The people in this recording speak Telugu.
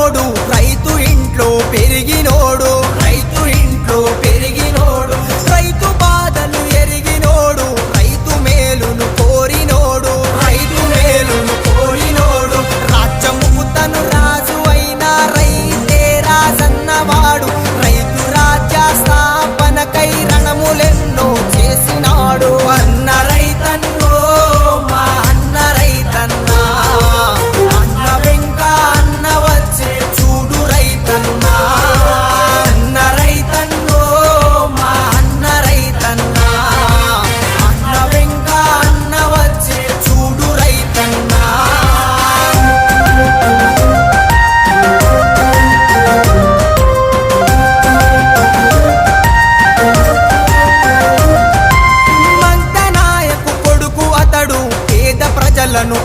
పెరిగినోడు రైతు ఇంట్లో పెరిగినోడు రైతు ఇంట్లో పెరిగినోడు రైతు బాధలు ఎరిగినోడు రైతు మేలును కోరినోడు రైతు మేలును కోరినోడు. రాజ్యము తను రాజు అయిన రైతే రాజన్నవాడు రైతు రాజ్య స్థాపనకై రణములెన్నో చేసినాడు. ప్రజలను